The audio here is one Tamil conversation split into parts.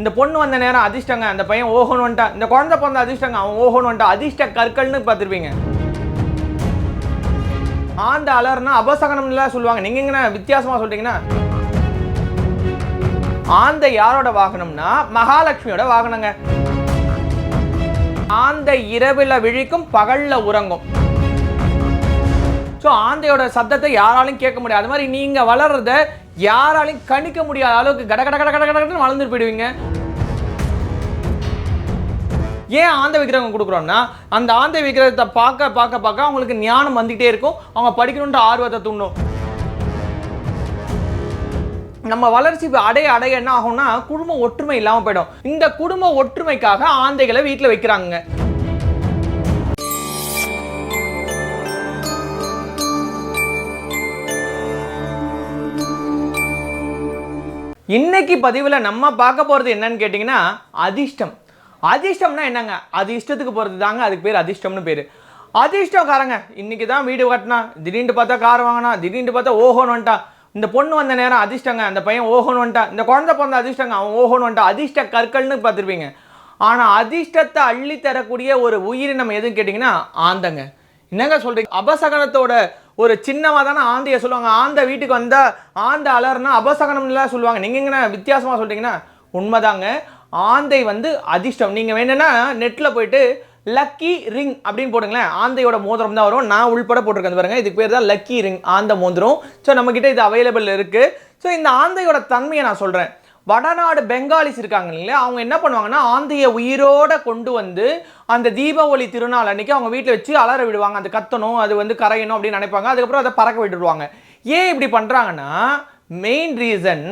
இந்த பொண்ணு வந்த நேரம் அதிர்ஷ்டங்க அந்த பையன் ஓஹோன்னு வந்துட்டா இந்த குழந்தை பிறந்த அதிர்ஷ்டங்க அவன் ஓஹோன்னு வந்துட்டா அதிர்ஷ்ட கற்கள்னு பார்த்துருப்பீங்க. ஆண்ட அலர்னா அபசகனம்லாம் சொல்லுவாங்க. நீங்க எங்கண்ணா வித்தியாசமா சொல்றீங்கன்னா ஆந்த யாரோட வாகனம்னா மகாலட்சுமியோட வாகனங்க. ஆந்த இரவில் விழிக்கும் பகல்ல உறங்கும். ஸோ ஆந்தையோட சத்தத்தை யாராலையும் கேட்க முடியாது. அது மாதிரி நீங்கள் வளர்றத யாராலையும் கணிக்க முடியாத அளவுக்கு கட கட கட கட கடன்னு வளர்ந்துட்டு போயிடுவீங்க. ஏன் ஆந்த விக்கிரகம் கொடுக்குறோம்னா அந்த ஆந்த விக்கிரகத்தை பார்க்க பார்க்க பார்க்க அவங்களுக்கு ஞானம் வந்துகிட்டே இருக்கும். அவங்க படிக்கணுன்ற ஆர்வத்தை தூண்டும். நம்ம வளர்ச்சி அடைய அடைய என்ன ஆகும்னா குடும்ப ஒற்றுமை இல்லாமல் போயிடும். இந்த குடும்ப ஒற்றுமைக்காக ஆந்தைகளை வீட்டில் வைக்கிறாங்க இன்னைக்கு பதிவில் நம்ம பார்க்க போகிறது என்னன்னு கேட்டிங்கன்னா அதிர்ஷ்டம். அதிர்ஷ்டம்னா என்னங்க? அது இஷ்டத்துக்கு போகிறது தாங்க அதுக்கு பேர் அதிர்ஷ்டம்னு பேர். அதிர்ஷ்டக்காரங்க இன்றைக்கி தான் வீடு கட்டினா திடீர்னு பார்த்தா கார் வாங்கினா திடீர்னு பார்த்தா ஓஹோன்னு வந்துட்டா. இந்த பொண்ணு வந்த நேரம் அதிர்ஷ்டங்க அந்த பையன் ஓஹோன்னு வந்துட்டா. இந்த குழந்தை பிறந்த அதிர்ஷ்டங்க அவன் ஓஹோன்னு வந்துட்டா. அதிர்ஷ்ட கற்கள்னு பார்த்துருப்பீங்க. ஆனால் அதிர்ஷ்டத்தை அள்ளி தரக்கூடிய ஒரு உயிரினம் எதுன்னு கேட்டிங்கன்னா ஆந்தங்க. என்னங்க சொல்கிறீங்க அபசகனத்தோட ஒரு சின்னமாக தானே ஆந்தையை சொல்லுவாங்க. ஆந்த வீட்டுக்கு வந்த ஆந்த அலர்னா அபசகனம்லாம் சொல்லுவாங்க. நீங்கள் எங்கன்னா வித்தியாசமாக சொல்கிறீங்கன்னா உண்மைதாங்க. ஆந்தை வந்து அதிர்ஷ்டம். நீங்கள் வேணும்னா நெட்டில் போயிட்டு லக்கி ரிங் அப்படின்னு போடுங்களேன். ஆந்தையோட மோதிரம் தான் வரும். நான் உள்பட போட்டிருக்கேன். பாருங்க இதுக்கு பேர் தான் லக்கி ரிங் ஆந்த மோதிரம். ஸோ நம்மக்கிட்ட இது அவைலபிள் இருக்குது ஸோ இந்த ஆந்தையோட தன்மையை நான் சொல்கிறேன் வடநாடு பெங்காலிஸ் இருக்காங்க இல்லையா அவங்க என்ன பண்ணுவாங்கன்னா ஆந்தையை உயிரோட கொண்டு வந்து அந்த தீபாவளி திருநாள் அன்னைக்கு அவங்க வீட்டில் வச்சு அலற விடுவாங்க. அது கத்தணும் அது வந்து கரையணும் அப்படின்னு நினைப்பாங்க. அதுக்கப்புறம் அதை பறக்க விட்டுடுவாங்க ஏன் இப்படி பண்ணுறாங்கன்னா மெயின் ரீசன்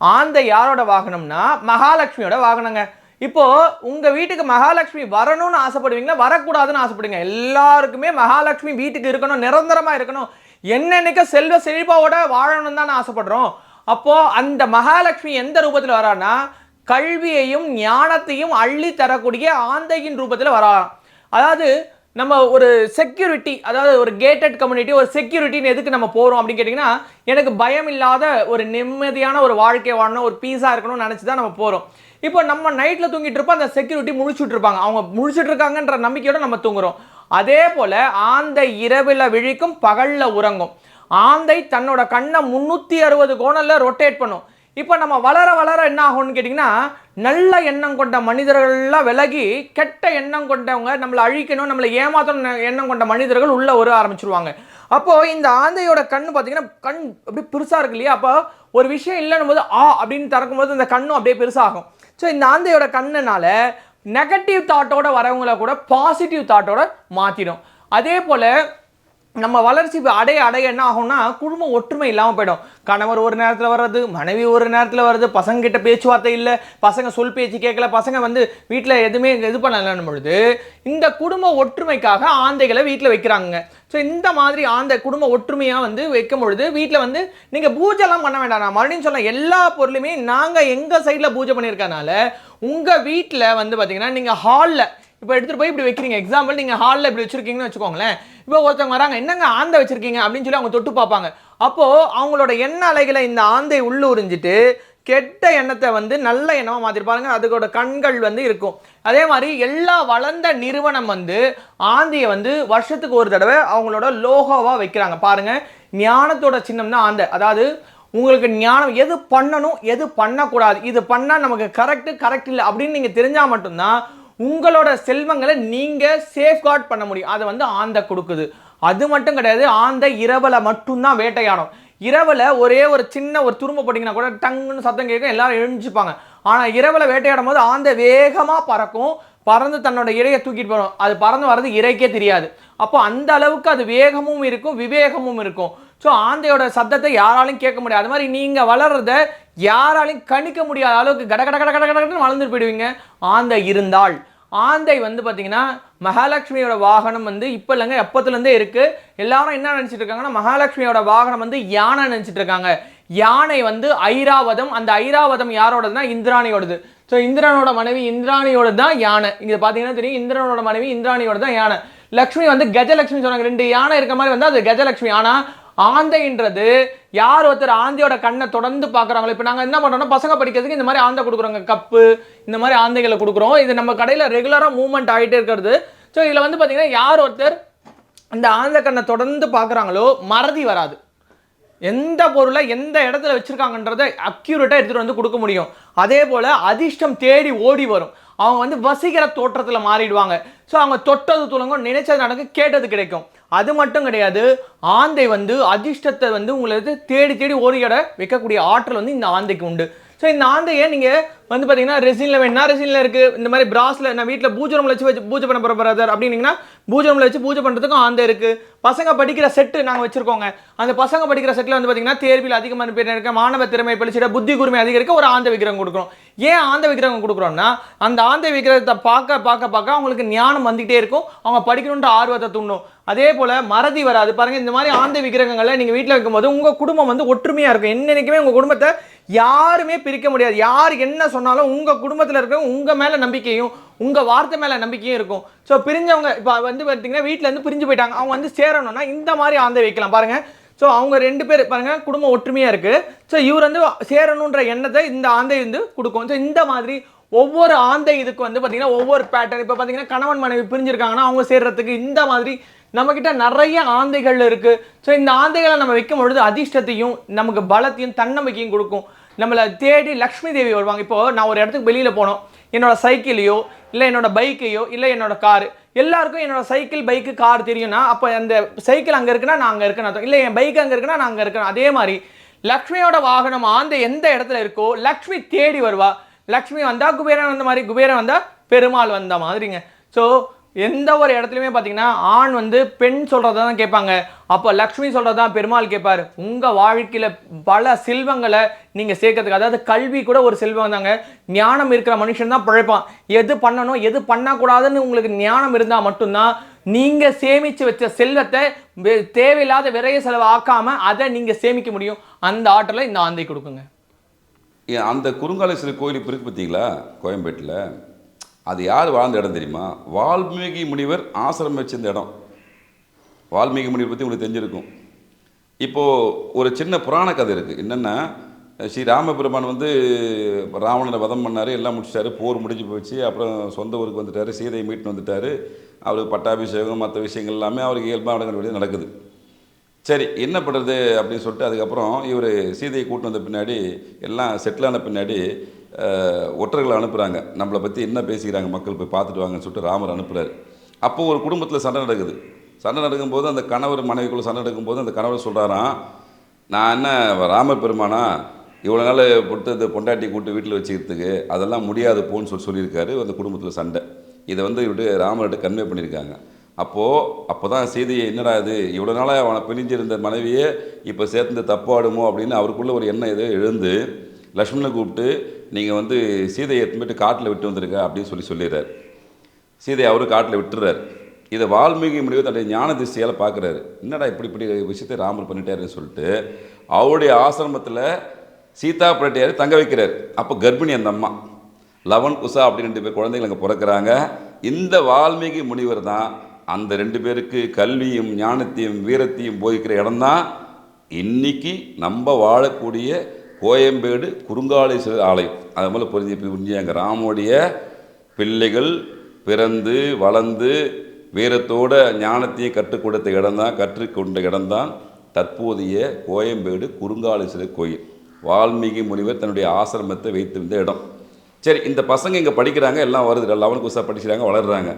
ஆந்தை யாரோட வாகனம்னா மகாலட்சுமியோட வாகனங்க. இப்போது உங்கள் வீட்டுக்கு மகாலட்சுமி வரணும்னு ஆசைப்படுவீங்களா? வரக்கூடாதுன்னு ஆசைப்படுங்க. எல்லாருக்குமே மகாலட்சுமி வீட்டுக்கு இருக்கணும் நிரந்தரமாக இருக்கணும். என்னென்னைக்கு செல்வ செழிப்பாவோட வாழணும் தான் ஆசைப்படுறோம். அப்போ அந்த மகாலட்சுமி எந்த ரூபத்தில் வரான்னா கல்வியையும் ஞானத்தையும் அள்ளி தரக்கூடிய ஆந்தையின் ரூபத்தில் வரா. அதாவது நம்ம ஒரு செக்யூரிட்டி அதாவது ஒரு கேட்டட் கம்யூனிட்டி ஒரு செக்யூரிட்டின்னு எதுக்கு நம்ம போகிறோம் அப்படின்னு கேட்டிங்கன்னா எனக்கு பயம் இல்லாத ஒரு நிம்மதியான ஒரு வாழ்க்கை வாழணும் ஒரு பீஸாக இருக்கணும்னு நினச்சி தான் நம்ம போகிறோம் இப்போ நம்ம நைட்டில் தூங்கிட்டு இருப்போம் அந்த செக்யூரிட்டி முழிச்சுட்டு இருப்பாங்க. அவங்க முழிச்சுட்டு இருக்காங்கன்ற நம்பிக்கையோடு நம்ம தூங்குறோம். அதே போல் ஆந்தை இரவில் விழிக்கும் பகலில் உறங்கும். ஆந்தை தன்னோட கண்ணை முந்நூற்றி அறுபது கோணலில் ரொட்டேட் பண்ணும். இப்போ நம்ம வளர வளர என்ன ஆகும்னு கேட்டிங்கன்னா நல்ல எண்ணம் கொண்ட மனிதர்கள்லாம் விலகி கெட்ட எண்ணம் கொண்டவங்க நம்மளை அழிக்கணும் நம்மளை ஏமாத்தணும் எண்ணம் கொண்ட மனிதர்கள் உள்ளே வர ஆரம்பிச்சிருவாங்க. அப்போது இந்த ஆந்தையோட கண் பார்த்தீங்கன்னா கண் அப்படியே பெருசாக இருக்கு இல்லையா? அப்போ ஒரு விஷயம் இல்லைன்னும் போது ஆ அப்படின்னு திறக்கும்போது இந்த கண்ணும் அப்படியே பெருசாகும். ஸோ இந்த ஆந்தையோட கண்ணுனால நெகட்டிவ் தாட்டோட வரவங்கள கூட பாசிட்டிவ் தாட்டோட மாற்றிடும் அதே போல் நம்ம வளர்ச்சி அடைய அடைய என்ன ஆகும்னா குடும்ப ஒற்றுமை இல்லாமல் போயிடும். கணவர் ஒரு நேரத்தில் வர்றது மனைவி ஒரு நேரத்தில் வர்றது பசங்க கிட்ட பேச்சுவார்த்தை இல்லை பசங்க சொல் பேச்சு கேட்கல பசங்க வந்து வீட்டில் எதுவுமே இது பண்ணலன்னு பொழுது இந்த குடும்ப ஒற்றுமைக்காக ஆந்தைகளை வீட்டில் வைக்கிறாங்க ஸோ இந்த மாதிரி ஆந்தை குடும்ப ஒற்றுமையாக வந்து வைக்கும் பொழுது வீட்டில் வந்து நீங்கள் பூஜைலாம் பண்ண வேண்டாம். நான் மறுபடியும் சொன்ன எல்லா பொருளுமே நாங்கள் எங்கள் சைடில் பூஜை பண்ணியிருக்கனால உங்கள் வீட்டில் வந்து பார்த்தீங்கன்னா நீங்கள் ஹாலில் இப்போ எடுத்துகிட்டு போய் இப்படி வைக்கிறீங்க. எக்ஸாம்பிள் நீங்கள் ஹாலில் இப்படி வச்சுருக்கீங்கன்னு வச்சுக்கோங்களேன். இப்போ ஒருத்தவங்க வராங்க என்னங்க ஆந்தை வச்சுருக்கீங்க? அப்படின்னு சொல்லி அவங்க தொட்டு பார்ப்பாங்க. அப்போது அவங்களோட எண்ண அலைகளை இந்த ஆந்தை உள்ளுறிஞ்சிட்டு கெட்ட எண்ணத்தை வந்து நல்ல எண்ணமாக மாற்றிருப்பாங்க அதுக்கோட கண்கள் வந்து இருக்கும். அதே மாதிரி எல்லா வளர்ந்த நிறுவனம் வந்து ஆந்தையை வந்து வருஷத்துக்கு ஒரு தடவை அவங்களோட லோகோவாக வைக்கிறாங்க. பாருங்கள் ஞானத்தோட சின்னம் தான் ஆந்தை. அதாவது உங்களுக்கு ஞானம் எது பண்ணணும் எது பண்ணக்கூடாது இது பண்ணால் நமக்கு கரெக்டு கரெக்ட் இல்லை அப்படின்னு நீங்கள் தெரிஞ்சால் மட்டும்தான் உங்களோட செல்வங்களை நீங்கள் சேஃப்கார்ட் பண்ண முடியும். அதை வந்து ஆந்தை கொடுக்குது. அது மட்டும் கிடையாது ஆந்தை இரவலை மட்டும்தான் வேட்டையாடும். இரவில் ஒரே ஒரு சின்ன ஒரு துரும்ப போட்டிங்கன்னா கூட டங்குன்னு சத்தம் கேட்கும் எல்லாரும் எழுஞ்சிப்பாங்க. ஆனால் இரவில் வேட்டையாடும் போது ஆந்தை வேகமாக பறக்கும். பறந்து தன்னோட இரையை தூக்கிட்டு போகணும் அது பறந்து வர்றது இறைக்கே தெரியாது. அப்போ அந்த அளவுக்கு அது வேகமும் இருக்கும் விவேகமும் இருக்கும். ஸோ ஆந்தையோட சத்தத்தை யாராலையும் கேட்க முடியாது. அது மாதிரி நீங்கள் வளர்றத யாராலையும் கணிக்க முடியாத அளவுக்கு கட கட கட கட கடன்னு வளர்ந்துட்டு போயிடுவீங்க. ஆந்தை இருந்தால். ஆந்தை வந்து பார்த்தீங்கன்னா மகாலட்சுமியோட வாகனம் வந்து இப்போ இல்லைங்க எப்பத்துலேருந்தே இருக்குது எல்லாரும் என்ன நினச்சிட்டு இருக்காங்கன்னா மகாலட்சுமியோட வாகனம் வந்து யானை நினச்சிட்டு இருக்காங்க. யானை வந்து ஐராவதம். அந்த ஐராவதம் யாரோடதுன்னா இந்திராணியோடது. ஸோ இந்திரனோட மனைவி இந்திராணியோட தான் யானை. இங்கே பார்த்தீங்கன்னா தெரியும் இந்திரனோட மனைவி இந்திராணியோட தான் யானை. லக்ஷ்மி வந்து கஜலட்சுமி சொன்னாங்க. ரெண்டு யானை இருக்க மாதிரி வந்து அது கஜலட்சுமி. ஆனால் ஆந்தைன்றது யார் ஒருத்தர் ஆந்தையோட கண்ணை தொடர்ந்து பார்க்குறாங்களோ இப்போ நாங்கள் என்ன பண்ணுறோம்னா பசங்க படிக்கிறதுக்கு இந்த மாதிரி ஆந்தை கொடுக்குறோங்க. கப்பு இந்த மாதிரி ஆந்தைகளை கொடுக்குறோம். இது நம்ம கடையில் ரெகுலராக மூவ்மெண்ட் ஆகிட்டே இருக்கிறது. ஸோ இதில் வந்து பார்த்தீங்கன்னா யார் ஒருத்தர் அந்த ஆந்தை கண்ணை தொடர்ந்து பார்க்குறாங்களோ மறதி வராது. எந்த பொருளை எந்த இடத்துல வச்சுருக்காங்கன்றதை அக்யூரேட்டாக எடுத்துகிட்டு வந்து கொடுக்க முடியும். அதே போல் அதிர்ஷ்டம் தேடி ஓடி வரும். அவங்க வந்து வசீகர தோற்றத்தில் மாறிடுவாங்க. ஸோ அவங்க தொட்டது துளங்கும் நினைச்சது நடக்கும் கேட்டது கிடைக்கும். அது மட்டும் கிடையாது ஆந்தை வந்து அதிர்ஷ்டத்தை வந்து உங்களுக்கு தேடி தேடி ஓடியோட வைக்கக்கூடிய ஆற்றல் வந்து இந்த ஆந்தைக்கு உண்டு. ஸோ இந்த ஆந்தையை நீங்கள் வந்து பார்த்தீங்கன்னா ரெசினில் வேணா ரெசினில் இருக்குது இந்த மாதிரி பிராஸில் நான் வீட்டில் பூஜை ரூமில் வச்சு வச்சு பூஜை பண்ண போகிற பிரதர் அப்படின்னீங்கன்னா பூஜை ரூமில் வச்சு பூஜை பண்ணுறதுக்கும் ஆந்தை இருக்குது பசங்க படிக்கிற செட்டு நாங்கள் வச்சுருக்கோங்க. அந்த பசங்க படிக்கிற செட்டில் வந்து பார்த்தீங்கன்னா தேர்வில் அதிகமான பேர் இருக்க? மாணவ திறமை பழிச்சிட புத்தி கூர்மை அதிகரிக்க ஒரு ஆந்தை விக்கிரகம் கொடுக்குறோம் ஏன் ஆந்தை விக்கிரகம் கொடுக்குறோம்னா அந்த ஆந்தை விக்கிரகத்தை பார்க்க பார்க்க பார்க்க அவங்களுக்கு ஞானம் வந்துகிட்டே இருக்கும். அவங்க படிக்கணுன்ற ஆர்வத்தை தூண்டும். அதே போல் மறதி வராது. பாருங்க இந்த மாதிரி ஆந்தை விக்கிரகங்களை நீங்கள் வீட்டில் வைக்கும்போது உங்கள் குடும்பம் வந்து ஒற்றுமையாக இருக்கும். என்னைக்குமே உங்கள் குடும்பத்தை யாருமே பிரிக்க முடியாது. யார் என்ன சொன்னாலும் உங்கள் குடும்பத்தில் இருக்க உங்கள் மேலே நம்பிக்கையும் உங்கள் வார்த்தை மேலே நம்பிக்கையும் இருக்கும். ஸோ பிரிஞ்சவங்க இப்போ வந்து பார்த்தீங்கன்னா வீட்டில் இருந்து பிரிஞ்சு போயிட்டாங்க. அவங்க வந்து சேரணும்னா இந்த மாதிரி ஆந்தை வைக்கலாம். பாருங்கள் ஸோ அவங்க ரெண்டு பேர் பாருங்கள் குடும்பம் ஒற்றுமையாக இருக்குது ஸோ இவர் வந்து சேரணுன்ற எண்ணத்தை இந்த ஆந்தை வந்து கொடுக்கும். ஸோ இந்த மாதிரி ஒவ்வொரு ஆந்தை இதுக்கு வந்து பார்த்தீங்கன்னா ஒவ்வொரு பேட்டர்ன் இப்போ பார்த்தீங்கன்னா கணவன் மனைவி பிரிஞ்சிருக்காங்கன்னா அவங்க சேர்றதுக்கு இந்த மாதிரி நம்மக்கிட்ட நிறைய ஆந்தைகள் இருக்குது ஸோ இந்த ஆந்தைகளை நம்ம வைக்கும் பொழுது அதிர்ஷ்டத்தையும் நமக்கு பலத்தையும் தன்னம்பிக்கையும் கொடுக்கும். நம்மளை தேடி லக்ஷ்மி தேவி வருவாங்க. இப்போ நான் ஒரு இடத்துக்கு வெளியில் போனோம். என்னோட சைக்கிளையோ இல்லை என்னோட பைக்கையோ இல்லை என்னோட காரு. எல்லாருக்கும் என்னோட சைக்கிள் பைக்கு கார் தெரியும்னா அப்போ அந்த சைக்கிள் அங்கே இருக்குன்னா நான் அங்கே இருக்கேன் அர்த்தம். இல்லை என் பைக் அங்கே இருக்குன்னா நான் அங்கே இருக்கேன். அதே மாதிரி லக்ஷ்மியோட வாகனம் ஆந்தை எந்த இடத்துல இருக்கோ லக்ஷ்மி தேடி வருவா. லக்ஷ்மி வந்தால் குபேரன் வந்த மாதிரி குபேரன் வந்தால் பெருமாள் வந்த மாதிரிங்க. ஸோ எந்த ஒரு இடத்துலையுமே பார்த்தீங்கன்னா ஆண் வந்து பெண் சொல்கிறத தான் கேட்பாங்க. அப்போ லக்ஷ்மி சொல்கிறது தான் பெருமாள் கேட்பார். உங்கள் வாழ்க்கையில் பல செல்வங்களை நீங்கள் சேர்க்கறதுக்கு அதாவது கல்வி கூட ஒரு செல்வம் தாங்க. ஞானம் இருக்கிற மனுஷன் தான் பிழைப்பான். எது பண்ணணும் எது பண்ணக்கூடாதுன்னு உங்களுக்கு ஞானம் இருந்தால் மட்டும்தான் நீங்கள் சேமித்து வச்ச செல்வத்தை தேவையில்லாத விரைய செலவு ஆக்காமல் அதை நீங்கள் சேமிக்க முடியும். அந்த ஆற்றலை இந்த ஆந்தை கொடுக்குங்க. அந்த குறுங்காலேஸ்வரர் கோயில் இப்போ இருக்கு பார்த்தீங்களா கோயம்பேட்டில். அது யார் வாழ்ந்த இடம் தெரியுமா? வால்மீகி முனிவர் ஆசிரமம் வச்சிருந்த இடம். வால்மீகி முனிவர் பற்றி உங்களுக்கு தெரிஞ்சிருக்கும். இப்போது ஒரு சின்ன புராண கதை இருக்குது என்னென்னா ஸ்ரீ ராமபெருமான் வந்து ராவணனை வதம் பண்ணார் எல்லாம் முடிச்சிட்டாரு போர் முடிஞ்சு போச்சு. அப்புறம் சொந்த ஊருக்கு வந்துட்டார் சீதையை மீட்டு வந்துட்டார். அவருக்கு பட்டாபிஷேகம் மற்ற விஷயங்கள் எல்லாமே அவருக்கு இயல்பாக நடக்கிற நடக்குது. சரி என்ன பண்ணுறது அப்படின்னு சொல்லிட்டு அதுக்கப்புறம் இவர் சீதையை கூட்டு வந்த பின்னாடி எல்லாம் செட்டிலான பின்னாடி ஒற்றர்களை அனுப்புகிறாங்க நம்மளை பற்றி என்ன பேசிக்கிறாங்க மக்கள் போய் பார்த்துட்டு வாங்கன்னு சொல்லிட்டு ராமர் அனுப்புகிறார் அப்போது ஒரு குடும்பத்தில் சண்டை நடக்குது. சண்டை நடக்கும்போது அந்த கணவர் மனைவிக்குள்ளே சண்டை நடக்கும்போது அந்த கணவர் சொல்கிறாராம் நான் என்ன ராமர் பெருமானா இவ்வளோ நாள் பொட்டு இந்த பொண்டாட்டி கூட்டு வீட்டில் வச்சுக்கிறதுக்கு அதெல்லாம் முடியாது போன்னு சொல்லி சொல்லியிருக்காரு அந்த குடும்பத்தில் சண்டை. இதை வந்து இவட்டு ராமர்கிட்ட கன்வே பண்ணியிருக்காங்க. அப்போது அப்போ தான் சீதையை என்னடா இது? இவ்வளோ நாளாக அவனை பிரிஞ்சிருந்த மனைவியே இப்போ சேர்ந்து தப்பாடுமோ அப்படின்னு அவருக்குள்ளே ஒரு எண்ணம் ஏதோ எழுந்து லக்ஷ்மணனை கூப்பிட்டு நீங்கள் வந்து சீதையை எடுத்துட்டு காட்டில் விட்டு வந்துருங்க அப்படின்னு சொல்லி சொல்லிடுறாரு. சீதையை அவரும் காட்டில் விட்டுறார். இதை வால்மீகி முடிவு தன்னுடைய ஞான திசையால் பார்க்குறாரு என்னடா இப்படி இப்படி விஷயத்தை ராமர் பண்ணிட்டாருன்னு சொல்லிட்டு அவருடைய ஆசிரமத்தில் சீதா பிராட்டியாரை தங்க வைக்கிறார். அப்போ கர்ப்பிணி அந்த அம்மா. லவன் குசா அப்படின்னு ரெண்டு பேர் குழந்தைகள் அங்கே பிறக்கிறாங்க. இந்த வால்மீகி முனிவர் தான் அந்த ரெண்டு பேருக்கு கல்வியும் ஞானத்தையும் வீரத்தையும் போதிக்கிற இடம்தான். இன்னைக்கு நம்ம வாழக்கூடிய கோயம்பேடு குறுங்காலேஸ்வரர் ஆலயம் அது போல் புரிஞ்சு புரிஞ்சாங்க ராமோடைய பிள்ளைகள் பிறந்து வளர்ந்து வீரத்தோட ஞானத்தையும் கற்றுக் கொடுத்த இடம்தான் கற்றுக்கொண்ட இடம்தான் தற்போதைய கோயம்பேடு குறுங்காலேஸ்வரர் கோயில். வால்மீகி முனிவர் தன்னுடைய ஆசிரமத்தை வைத்திருந்த இடம். சரி இந்த பசங்க இங்கே படிக்கிறாங்க எல்லாம் வருது. லெவன் குசா படிக்கிறாங்க வளர்கிறாங்க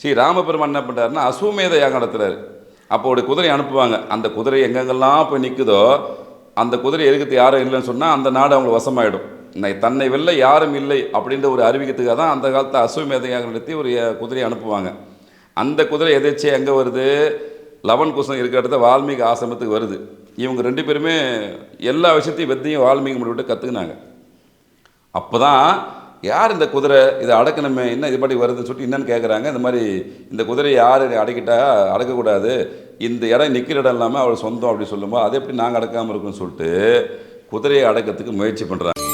ஸ்ரீ ராமபெருமான் என்ன பண்ணுறாருன்னா அசுவமேத யாகம் நடத்துறாரு. அப்போ ஒரு குதிரை அனுப்புவாங்க. அந்த குதிரை எங்கெங்கெல்லாம் போய் நிற்குதோ அந்த குதிரை எதுக்கு யாரும் இல்லைன்னு சொன்னால் அந்த நாடு அவங்களுக்கு வசமாயிடும். தன்னை வெல்ல யாரும் இல்லை அப்படின்ற ஒரு அறிவிக்கிறதுக்காக தான் அந்த காலத்தில் அசுவமேத நடத்தி ஒரு குதிரையை அனுப்புவாங்க. அந்த குதிரை எதிர்ச்சி எங்கே வருது? லவன் குசம் இருக்கிற இடத்துல வால்மீகி ஆசிரமத்துக்கு வருது. இவங்க ரெண்டு பேருமே எல்லா விஷயத்தையும் வெத்தையும் வால்மீகி முடிவிட்டு கற்றுக்குனாங்க அப்போ தான் யார் இந்த குதிரை? இதை அடக்கணுமே என்ன இது படி வருதுன்னு சொல்லிட்டு என்னன்னு கேட்குறாங்க இந்த மாதிரி இந்த குதிரையை யார் அடக்கிட்டா அடக்கக்கூடாது? இந்த இடம் நிற்கிற இடம் இல்லாமல் அவள் சொந்தம் அப்படி சொல்லும்போது அதை எப்படி நாங்கள் அடக்காமல் இருக்கோம்னு சொல்லிட்டு குதிரையை அடக்கிறதுக்கு முயற்சி பண்ணுறாங்க